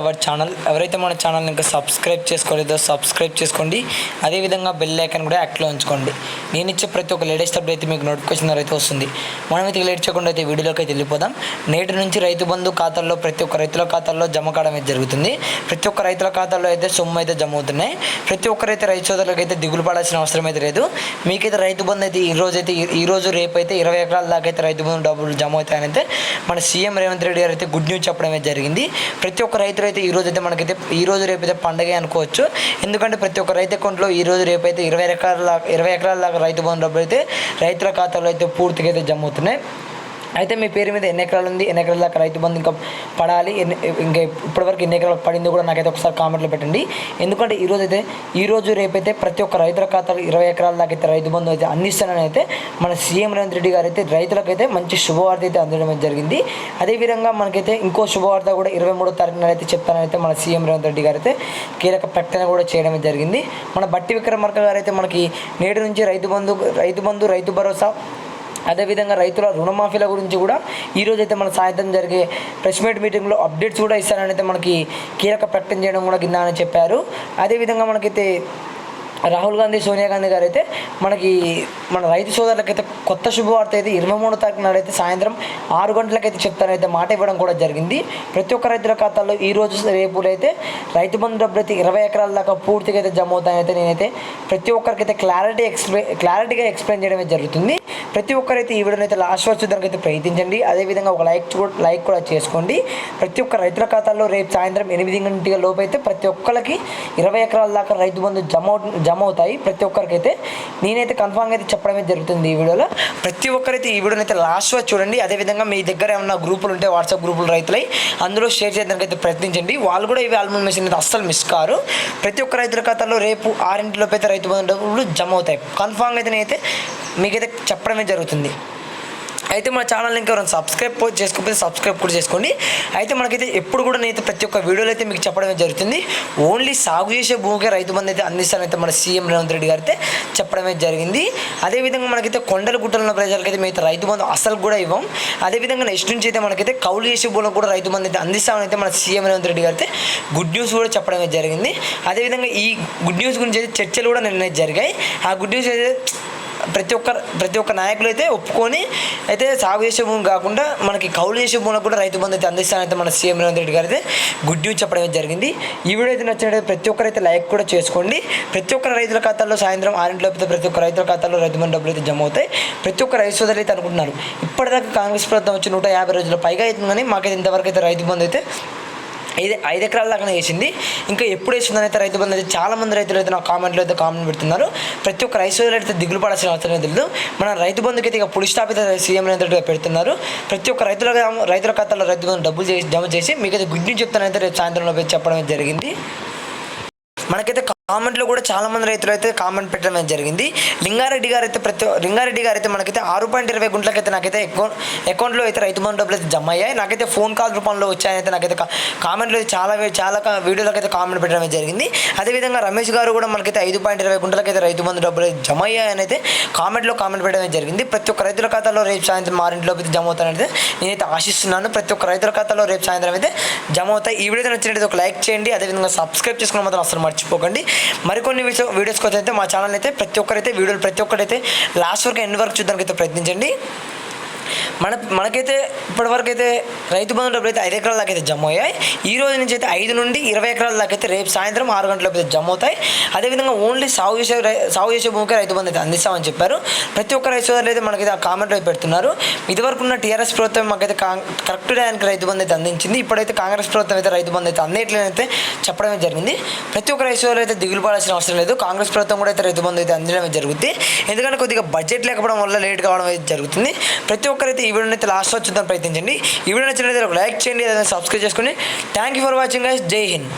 Our channel ఎవరైతే మన channel ఇంకా సబ్స్క్రైబ్ చేసుకోలేదో సబ్స్క్రైబ్ చేసుకోండి. అదేవిధంగా బెల్ ఐకాన్ కూడా యాక్ట్లో ఉంచుకోండి. నేను ఇచ్చే ప్రతి ఒక్క లేటెస్ట్ అప్డేట్ అయితే మీకు నోటిఫికేషన్ ద్వారా అయితే వస్తుంది. మనమైతే లేట్ చేయకుండా అయితే వీడియోలోకి అయితే వెళ్ళిపోదాం. నేటి నుంచి రైతు బంధు ఖాతాల్లో ప్రతి ఒక్క రైతుల ఖాతాల్లో జమ కావడం అయితే జరుగుతుంది. ప్రతి ఒక్క రైతుల ఖాతాల్లో అయితే సొమ్ము అయితే జమ అవుతున్నాయి. ప్రతి ఒక్కరైతే రైతు సోదరులకు అయితే దిగులు పడాల్సిన అవసరం అయితే లేదు. మీకైతే రైతు బంధు అయితే ఈ రోజు అయితే ఈ రోజు రేపు అయితే ఇరవై ఎకరాల దాకా అయితే రైతు బంధు డబ్బులు జమ అవుతాయని అయితే మన సీఎం రేవంత్ రెడ్డి గారు అయితే గుడ్ న్యూస్ చెప్పడం అయితే జరిగింది. ప్రతి ఒక్క రైతులు అయితే ఈ రోజు అయితే మనకైతే ఈ రోజు రేపు అయితే పండగే అనుకోవచ్చు. ఎందుకంటే ప్రతి ఒక్క రైతు అకౌంట్లో ఈ రోజు రేపు అయితే ఇరవై ఎకరాల ఇరవై ఎకరాల దాకా రైతు బంధు డబ్బులు అయితే రైతుల ఖాతాలో అయితే పూర్తిగా అయితే జమ అవుతున్నాయి. అయితే మీ పేరు మీద ఎన్ని ఎకరాలు ఉంది? ఎన్ని ఎకరాల దాకా రైతు బంధు ఇంకా పడాలి? ఎన్ని ఇంకా ఇప్పటివరకు ఎన్ని ఎకరాలు పడిందో కూడా నాకైతే ఒకసారి కామెంట్లో పెట్టండి. ఎందుకంటే ఈ రోజు అయితే ఈ రోజు రేపైతే ప్రతి ఒక్క రైతుల ఖాతాలో ఇరవై ఎకరాల దాకా అయితే రైతు బంధు అయితే అందిస్తానని అయితే మన సీఎం రేవంత్ రెడ్డి గారు అయితే రైతులకైతే మంచి శుభవార్త అయితే అందడం జరిగింది. అదేవిధంగా మనకైతే ఇంకో శుభవార్త కూడా ఇరవై మూడో తారీఖున అయితే చెప్తానైతే మన సీఎం రేవంత్ రెడ్డి గారు అయితే కీలక ప్రకటన కూడా చేయడం జరిగింది. మన బట్టి విక్రమార్క గారు అయితే మనకి నేటి నుంచి రైతు బంధు రైతు బంధు రైతు భరోసా అదేవిధంగా రైతుల రుణమాఫీల గురించి కూడా ఈరోజు అయితే మన సాయంత్రం జరిగే ప్రెస్ మీట్ మీటింగ్లో అప్డేట్స్ కూడా ఇస్తారని అయితే మనకి కీలక ప్రకటన చేయడం కూడా కింద అని చెప్పారు. అదేవిధంగా మనకైతే రాహుల్ గాంధీ సోనియా గాంధీ గారు అయితే మనకి మన రైతు సోదరులకైతే కొత్త శుభవార్త అయితే ఇరవై మూడో తారీఖు నాడు అయితే సాయంత్రం ఆరు గంటలకైతే చెప్తారైతే మాట ఇవ్వడం కూడా జరిగింది. ప్రతి ఒక్క రైతుల ఖాతాల్లో ఈ రోజు రేపులైతే అయితే రైతు బంధు డబ్బులు అయితే ఇరవై ఎకరాల దాకా పూర్తిగా అయితే జమ అవుతానైతే నేనైతే ప్రతి ఒక్కరికైతే క్లారిటీ ఎక్స్ప్లెయిన్ క్లారిటీగా ఎక్స్ప్లెయిన్ చేయడమే జరుగుతుంది. ప్రతి ఒక్కరైతే ఈ వీడియోని అయితే లాస్ట్ వరకు చూడడానికి అయితే ప్రయత్నించండి. అదేవిధంగా ఒక లైక్ కూడా లైక్ కూడా చేసుకోండి. ప్రతి ఒక్క రైతుల ఖాతాల్లో రేపు సాయంత్రం ఎనిమిది గంటల లోపు అయితే ప్రతి ఒక్కరికి ఇరవై ఎకరాల దాకా రైతు బంధు జమ జ జమ అవుతాయి ప్రతి ఒక్కరికైతే. నేనైతే కన్ఫామ్గా అయితే చెప్పడమే జరుగుతుంది ఈ వీడియోలో. ప్రతి ఒక్కరైతే ఈ వీడియోని అయితే లాస్ట్ వరకు చూడండి. అదేవిధంగా మీ దగ్గర ఏమన్నా గ్రూపులు ఉంటే వాట్సాప్ గ్రూపులు రైతులై అందులో షేర్ చేయడానికి అయితే ప్రయత్నించండి. వాళ్ళు కూడా ఇవి ఆల్బమ్ మెషిన్ అయితే అస్సలు మిస్ కారు. ప్రతి ఒక్క రైతుల ఖాతాలో రేపు ఆరింటిలోపు అయితే రైతు బంధు డబ్బులు జమ అవుతాయి కన్ఫామ్గా అయితే నేనైతే మీకైతే చెప్పడమే జరుగుతుంది. అయితే మన ఛానల్ ఇంకా ఎవరైనా సబ్స్క్రైబ్ చేసుకోకపోతే సబ్స్క్రైబ్ కూడా చేసుకోండి. అయితే మనకైతే ఎప్పుడు కూడా నేనైతే ప్రతి ఒక్క వీడియోలో అయితే మీకు చెప్పడమే జరుగుతుంది. ఓన్లీ సాగు చేసే భూమికే రైతు బంధు అయితే అందిస్తానైతే మన సీఎం రేవంత్ రెడ్డి గారు అయితే చెప్పడమే జరిగింది. అదేవిధంగా మనకైతే కొండల గుట్టలు ఉన్న ప్రజలకైతే మేము రైతు బంధు అసలు కూడా ఇవ్వం. అదేవిధంగా నెక్స్ట్ నుంచి అయితే మనకైతే కౌలు చేసే భూములకు కూడా రైతు బంధు అయితే అందిస్తామని అయితే మన సీఎం రేవంత్ రెడ్డి గారు అయితే గుడ్ న్యూస్ కూడా చెప్పడమే జరిగింది. అదేవిధంగా ఈ గుడ్ న్యూస్ గురించి అయితే చర్చలు కూడా నిన్న జరిగాయి. ఆ గుడ్ న్యూస్ అయితే ప్రతి ఒక్క ప్రతి ఒక్క నాయకులు అయితే ఒప్పుకొని అయితే సాగు చేసే భూమి కాకుండా మనకి కౌలు చేసే భూములకు కూడా రైతు బంధు అయితే అందిస్తానైతే మన సీఎం రేవంత్ రెడ్డి గారు అయితే గుడ్ న్యూస్ చెప్పడం జరిగింది. ఈ వీడియో అయితే నచ్చినట్లయితే ప్రతి ఒక్కరైతే లైక్ కూడా చేసుకోండి. ప్రతి ఒక్క రైతుల ఖాతాల్లో సాయంత్రం ఆరింటిలోపు అయితే ప్రతి ఒక్క రైతుల ఖాతాలో రైతు బంధు డబ్బులు అయితే జమ అవుతాయి. ప్రతి ఒక్క రైతు సోదరులు అయితే అనుకుంటున్నారు. ఇప్పటిదాకా కాంగ్రెస్ ప్రభుత్వం వచ్చి నూట యాభై రోజుల పైగా అవుతుంది కానీ మాకైతే ఇంతవరకు అయితే రైతు బంధు అయితే ఐదు ఐదు ఎకరాల దాకా వేసింది. ఇంకా ఎప్పుడు వేసిందని అయితే రైతు బంధు అయితే చాలా మంది రైతులు అయితే నా కామెంట్లో అయితే కామెంట్ పెడుతున్నారు. ప్రతి ఒక్క రైతు సోదరులు అయితే దిగులు పడాల్సిన అవసరం తెలియదు మన రైతు బంధుకి అయితే ఇక పులి స్టాప్ అయితే సీఎం అయితే పెడుతున్నారు. ప్రతి ఒక్క రైతుల రైతుల ఖాతాలో రైతు బంధు డబ్బులు చేసి జమ చేసి మీకు అయితే గుడ్ న్యూస్ చెప్తానైతే రేపు సాయంత్రంలో చెప్పడం జరిగింది. మనకైతే కామెంట్లో కూడా చాలా మంది రైతులు అయితే కామెంట్ పెట్టడం జరిగింది. లింగారెడ్డి గారు అయితే ప్రతి లింగారెడ్డి గారు అయితే మనకైతే ఆరు పాయింట్ ఇరవై గుంటలకైతే నాకైతే అకౌంట్ అకౌంట్లో అయితే రైతు బంధు డబ్బులు అయితే జమ అయ్యాయి. నాకైతే ఫోన్ కాల్ రూపంలో వచ్చాయనైతే నాకైతే కామెంట్లో అయితే చాలా చాలా వీడియోలకు అయితే కామెంట్ పెట్టడం అయితే జరిగింది. అదేవిధంగా రమేష్ గారు కూడా మనకైతే ఐదు పాయింట్ ఇరవై గుంటలకైతే రైతు బంధు డబ్బులు అయితే జమ అయ్యాయని అయితే కామెంట్లో కామెంట్ పెట్టడం జరిగింది. ప్రతి ఒక్క రైతుల ఖాతాలో రేపు సాయంత్రం ఆరింటిలోపు అయితే జమ అవుతానైతే నేనైతే ఆశిస్తున్నాను. ప్రతి ఒక్క రైతుల ఖాతాలో రేపు సాయంత్రం అయితే జమ అవుతాయి. ఈ వీడియో నచ్చినట్టు ఒక లైక్ చేయండి. అదేవిధంగా సబ్స్క్రైబ్ చేసుకోవడం మాత్రం అసలు మర్చిపోకండి. మరికొన్ని వీడియో వీడియోస్ కోసం అయితే మా ఛానల్ అయితే ప్రతి ఒక్కరైతే వీడియోలు ప్రతి ఒక్కరైతే లాస్ట్ వరకు ఎన్ని వరకు చూడడానికి అయితే ప్రయత్నించండి. మన మనకైతే ఇప్పటివరకు అయితే రైతు బంధు డబ్బులు అయితే ఐదు ఎకరాల దాకా అయితే జమ అయ్యాయి ఈ రోజు నుంచి అయితే ఐదు నుండి ఇరవై ఎకరాల దాకా అయితే రేపు సాయంత్రం ఆరు గంటలకు అయితే జమ అవుతాయి అదేవిధంగా ఓన్లీ సాగు చేసే రై- సాగు చేసే భూమికి రైతు బంధు అయితే అందిస్తామని చెప్పారు. ప్రతి ఒక్క రైతు సోదరులు అయితే మనకైతే ఆ కామెంట్ అయితే పెడుతున్నారు. ఇదివరకు ఉన్న టీఆర్ఎస్ ప్రభుత్వం మాకైతే కరెక్ట్ టైంకి రైతు బంధు అయితే అందించింది. ఇప్పుడైతే కాంగ్రెస్ ప్రభుత్వం అయితే రైతు బంధు అయితే అందేట్లేనైతే చెప్పడమే జరిగింది. ప్రతి ఒక్క రైతు సోదరులు అయితే దిగులు పడాల్సిన అవసరం లేదు. కాంగ్రెస్ ప్రభుత్వం కూడా అయితే రైతు బంధు అయితే అందడమే జరుగుతుంది ఎందుకంటే కొద్దిగా బడ్జెట్ లేకపోవడం వల్ల లేట్ కావడం అయితే జరుగుతుంది. ప్రతి ఒక్క ఒక్కరైతే ఈ వీడియోని అయితే లాస్ట్ చూద్దాం ప్రయత్నించండి. ఈ వీడియో నచ్చినట్లయితే ఒక లైక్ చేయండి అదే సబ్స్క్రైబ్ చేసుకోండి thank you for watching guys జై హింద్